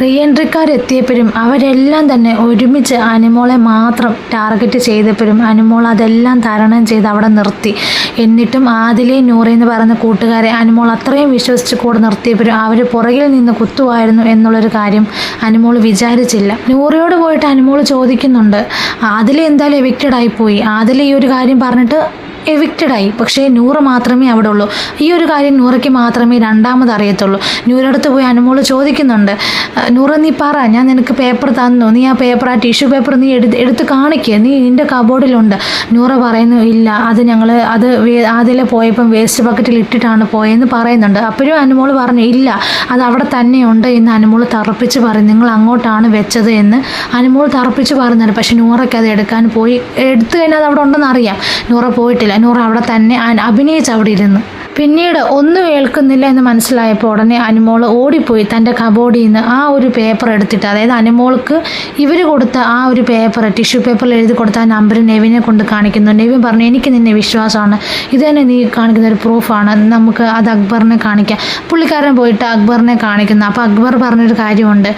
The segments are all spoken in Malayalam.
റീ എൻട്രിക്കാരെത്തിയപ്പോഴും അവരെല്ലാം തന്നെ ഒരുമിച്ച് അനുമോളെ മാത്രം ടാർഗറ്റ് ചെയ്തപ്പോഴും അനുമോൾ അതെല്ലാം തരണം ചെയ്ത് അവിടെ നിർത്തി. എന്നിട്ടും ആദിലെ നൂറി എന്ന് പറയുന്ന കൂട്ടുകാരെ അനുമോൾ അത്രയും വിശ്വസിച്ച് കൂടെ നിർത്തിയപ്പോഴും അവർ പുറകിൽ നിന്ന് കുത്തുവായിരുന്നു എന്നുള്ളൊരു കാര്യം അനുമോൾ വിചാരിച്ചില്ല. നൂറിയോട് പോയിട്ട് അനുമോൾ ചോദിക്കുന്നുണ്ട് ആദിലെ എന്തായാലും എവിക്റ്റഡ് ആയിപ്പോയി ആദിലെ ഈ ഒരു കാര്യം പറഞ്ഞിട്ട് എവിക്റ്റഡ് ആയി. പക്ഷേ നൂറ് മാത്രമേ അവിടെ ഉള്ളൂ. ഈ ഒരു കാര്യം നൂറയ്ക്ക് മാത്രമേ രണ്ടാമത് അറിയത്തുള്ളൂ. നൂറടുത്ത് പോയി അനുമോൾ ചോദിക്കുന്നുണ്ട് "അഹ് നൂറ നീ പറ ഞാൻ നിനക്ക് പേപ്പർ തന്നു. നീ ആ പേപ്പർ ആ ടിഷ്യൂ പേപ്പർ നീ എടുത്ത് എടുത്ത് കാണിക്കുക നീ നിന്റെ കബോർഡിലുണ്ട് നൂറ പറയുന്നു ഇല്ല അത് ഞങ്ങൾ അത് ആദ്യമേ ആദ്യം പോയപ്പം വേസ്റ്റ് ബക്കറ്റിൽ ഇട്ടിട്ടാണ് പോയെന്ന് പറയുന്നുണ്ട്. അപ്പോഴും അനുമോൾ പറഞ്ഞു ഇല്ല അത് അവിടെ തന്നെയുണ്ട് എന്ന് അനുമോൾ തറപ്പിച്ച് പറയും. നിങ്ങൾ അങ്ങോട്ടാണ് വെച്ചത് എന്ന് അനുമോൾ തറപ്പിച്ച് പറയുന്നുണ്ട്. പക്ഷെ നൂറയ്ക്ക് അത് എടുക്കാൻ പോയി. എടുത്തു കഴിഞ്ഞാൽ അത് അവിടെ ഉണ്ടെന്ന് അറിയാം. നൂറ പോയിട്ടില്ല. നൂറ അവിടെ തന്നെ അഭിനയിച്ച് അവിടെ ഇരുന്ന്. പിന്നീട് ഒന്നും ഏൽക്കുന്നില്ല എന്ന് മനസ്സിലായപ്പോൾ ഉടനെ അനുമോൾ ഓടിപ്പോയി തന്റെ കബോർഡിൽ നിന്ന് ആ ഒരു പേപ്പർ എടുത്തിട്ട് അതായത് അനുമോൾക്ക് ഇവർ കൊടുത്ത ആ ഒരു പേപ്പർ ടിഷ്യൂ പേപ്പറിൽ എഴുതി കൊടുത്ത ആ നമ്പർ നെവിനെ കൊണ്ട് കാണിക്കുന്നു. നെവിൻ പറഞ്ഞു എനിക്ക് നിന്നെ വിശ്വാസമാണ്. ഇത് തന്നെ നീ കാണിക്കുന്ന ഒരു പ്രൂഫാണ് നമുക്ക് അത് അക്ബറിനെ കാണിക്കാം. പുള്ളിക്കാരൻ പോയിട്ട് അക്ബറിനെ കാണിക്കുന്നു. അപ്പോൾ അക്ബർ പറഞ്ഞൊരു കാര്യമുണ്ട്.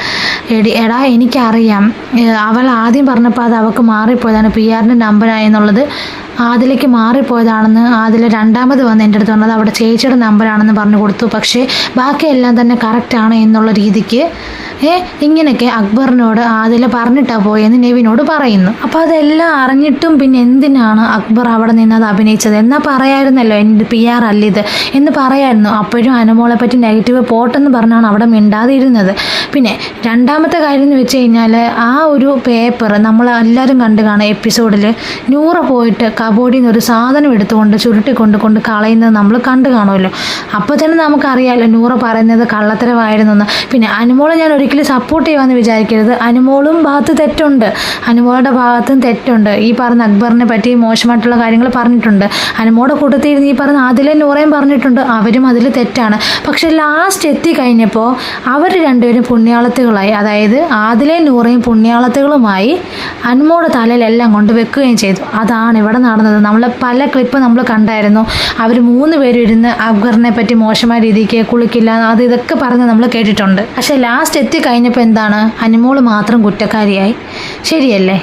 എടി എടാ എനിക്കറിയാം. അവൾ ആദ്യം പറഞ്ഞപ്പോൾ അത് അവൾക്ക് മാറിപ്പോയതാണ്. പി ആറിന്റെ നമ്പറായെന്നുള്ളത് ആദിലേക്ക് മാറിപ്പോയതാണെന്ന് ആദില രണ്ടാമത് വന്ന് എന്റെ അടുത്ത് പറഞ്ഞത് അവിടെ ചേച്ചിയുടെ നമ്പറാണെന്ന് പറഞ്ഞു കൊടുത്തു. പക്ഷേ ബാക്കിയെല്ലാം തന്നെ കറക്റ്റാണ് എന്നുള്ള രീതിക്ക് ഏ ഇങ്ങനെയൊക്കെ അക്ബറിനോട് ആദില പറഞ്ഞിട്ടാണ് പോയെന്ന് നെവിനോട് പറയുന്നു. അപ്പോൾ അതെല്ലാം അറിഞ്ഞിട്ടും പിന്നെ എന്തിനാണ് അക്ബർ അവിടെ നിന്ന് അത് അഭിനയിച്ചത്? എന്നാൽ പറയായിരുന്നല്ലോ എന്റെ പി ആർ അല്ല ഇത്? എന്ന് പറയായിരുന്നു. അപ്പോഴും അനുമോളെ പറ്റി നെഗറ്റീവ് പോട്ടെന്ന് പറഞ്ഞാണ് അവിടെ മിണ്ടാതിരുന്നത്. പിന്നെ രണ്ടാമത്തെ കാര്യം എന്ന് വെച്ച് കഴിഞ്ഞാൽ ആ ഒരു പേപ്പർ നമ്മൾ എല്ലാവരും കണ്ടു കാണും എപ്പിസോഡിൽ നൂറ പോയിട്ട് കബോർഡിൽ നിന്ന് ഒരു സാധനം എടുത്തുകൊണ്ട് ചുരുട്ടിക്കൊണ്ട് കൊണ്ട് കളയുന്നത് നമ്മൾ കണ്ടു കാണുമല്ലോ. അപ്പോൾ തന്നെ നമുക്കറിയാമല്ലോ നൂറ പറയുന്നത് കള്ളത്തരമായിരുന്നെന്ന്. പിന്നെ അനുമോളെ ഞാൻ ഒരിക്കലും സപ്പോർട്ട് ചെയ്യുമെന്ന് വിചാരിക്കരുത്. അനുമോളും ഭാഗത്ത് തെറ്റുണ്ട്. അനുമോളുടെ ഭാഗത്തും തെറ്റുണ്ട്. ഈ പറഞ്ഞ അക്ബറിനെ പറ്റി മോശമായിട്ടുള്ള കാര്യങ്ങൾ പറഞ്ഞിട്ടുണ്ട്. അനുമോളുടെ കൂട്ടത്തിൽ ഇരുന്ന് ഈ പറഞ്ഞ അതിലെ നൂറയും പറഞ്ഞിട്ടുണ്ട്. അവരും അതിൽ തെറ്റാണ്. പക്ഷെ ലാസ്റ്റ് എത്തിക്കഴിഞ്ഞപ്പോൾ അവർ രണ്ടുപേരും പുണ്യാളത്തുകളായി. അതായത് ആദിലെ നൂറയും പുണ്യാളത്തുകളുമായി അനുമോടെ തലയിലെല്ലാം കൊണ്ട് വെക്കുകയും ചെയ്തു. അതാണ് ഇവിടെ നടന്നത്. നമ്മൾ പല ക്ലിപ്പ് നമ്മൾ കണ്ടായിരുന്നു. അവർ മൂന്ന് പേരും ഇരുന്ന് അക്ബറിനെ പറ്റി മോശമായ രീതിക്ക് കുളിക്കില്ല അത് ഇതൊക്കെ പറഞ്ഞ് നമ്മൾ കേട്ടിട്ടുണ്ട്. പക്ഷെ ലാസ്റ്റ് എത്തി കഴിഞ്ഞപ്പോൾ എന്താണ്? അനുമോൾ മാത്രം കുറ്റക്കാരിയായി. ശരിയല്ലേ?